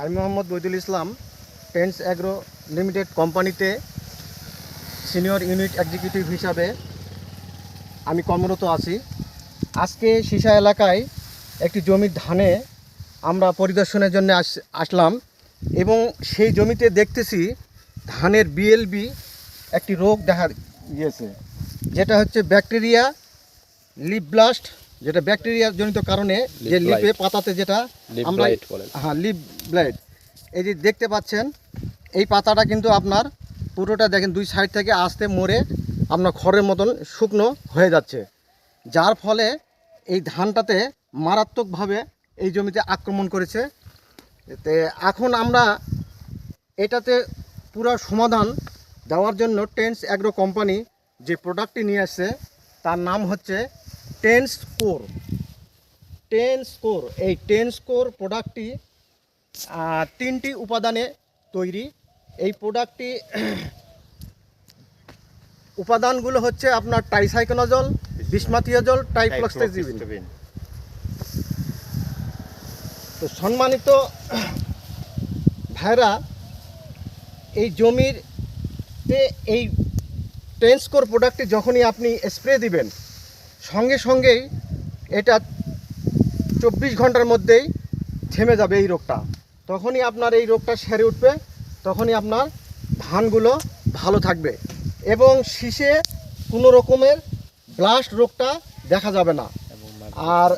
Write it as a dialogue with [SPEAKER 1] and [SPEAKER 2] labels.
[SPEAKER 1] আমি Mohammad Baidul Islam, Tens agro limited কোম্পানিতে senior unit executive হিসাবে আমি কর্মরত আছি। আজকে সিসা এলাকায় একটি জমির ধানে আমরা পরিদর্শনের জন্য আস, আসলাম এবং সেই জমিতে দেখতেছি ধানের বিএলবি একটি রোগ দেখা গিয়েছে, যেটা হচ্ছে ব্যাকটেরিয়া, লিপ ব্লাস্ট যেটা ব্যাকটেরিয়া জনিত কারণে যে লিপে পাতাতে যেটা আমরা হ্যাঁ লিপ ব্লাইট এই যে দেখতে পাচ্ছেন এই পাতাটা কিন্তু আপনার পুরোটা দেখেন দুই সাইড থেকে আস্তে মরে আপনার খড়ের মতন শুকনো হয়ে যাচ্ছে। যার ফলে এই ধানটাতে মারাত্মকভাবে এই জমিতে আক্রমণ করেছে। তে এখন আমরা এটাতে পুরো সমাধান দেওয়ার জন্য টেন্স অ্যাগ্রো কোম্পানি যে প্রোডাক্টটি নিয়ে আসছে তার নাম হচ্ছে টেন্স স্কোর টেন স্কোর এই টেন্স স্কোর প্রোডাক্টটি তিনটি উপাদানে তৈরি। এই প্রোডাক্টটি উপাদানগুলো হচ্ছে আপনার টাইসাইকোনাজল বিসমাথিয়াজল টাইফ্লক্সেজিবিন তো সম্মানিত ভাইরা এই জমির তে এই টেন্সকোর প্রোডাক্টটি যখনই আপনি স্প্রে দিবেন সঙ্গে সঙ্গেই এটা চব্বিশ ঘণ্টার মধ্যেই থেমে যাবে এই রোগটা। তখনই আপনার এই রোগটা সেরে উঠবে তখনই আপনার ধানগুলো ভালো থাকবে এবং শীষে কোনো রকমের ব্লাস্ট রোগটা দেখা যাবে না। আর